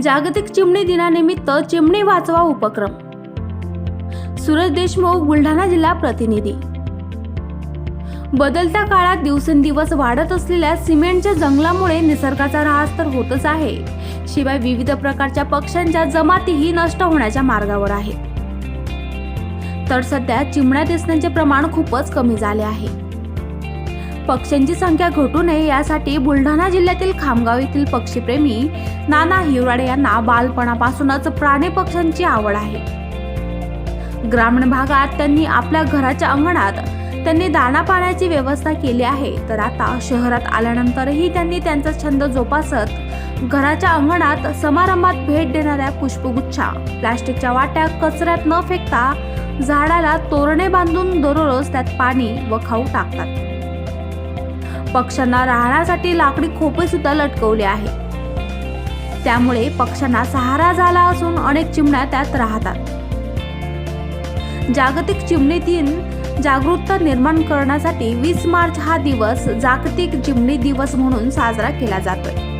जागतिक चिमणी दिनानिमित्त चिमणी वाचवा उपक्रम. सुरज देशमुख बुलढाणा जिल्हा प्रतिनिधी. बदलत्या काळात दिवसेंदिवस वाढत असलेल्या सिमेंटच्या जंगलामुळे निसर्गाचा ऱ्हास तर होतच आहे. शिवाय विविध प्रकारच्या पक्ष्यांच्या जमातीही नष्ट होण्याच्या मार्गावर आहेत तर सध्या चिमण्या दिसण्याचे प्रमाण खूपच कमी झाले आहे. पक्ष्यांची संख्या घटू नये यासाठी बुलढाणा जिल्ह्यातील खामगाव येथील पक्षीप्रेमी नाना हिवराडे यांना बालपणापासूनच प्राणी पक्ष्यांची आवड आहे. ग्रामीण भागात त्यांनी आपल्या घराच्या अंगणात त्यांनी दाणा पाण्याची व्यवस्था केली आहे. तर आता शहरात आल्यानंतरही त्यांनी त्यांचा छंद जोपासत घराच्या अंगणात समारंभात भेट देणाऱ्या पुष्पगुच्छा प्लास्टिकच्या वाट्या कचऱ्यात न फेकता झाडाला तोरणे बांधून दररोज त्यात पाणी व खाऊ टाकतात. पक्ष्यांना राहण्यासाठी लाकडी खोपे सुद्धा लटकवले आहे त्यामुळे पक्ष्यांना सहारा झाला असून अनेक चिमण्या त्यात राहतात. जागतिक चिमणी दिन जागरूकता निर्माण करण्यासाठी वीस मार्च हा दिवस जागतिक चिमणी दिवस म्हणून साजरा केला जातोय.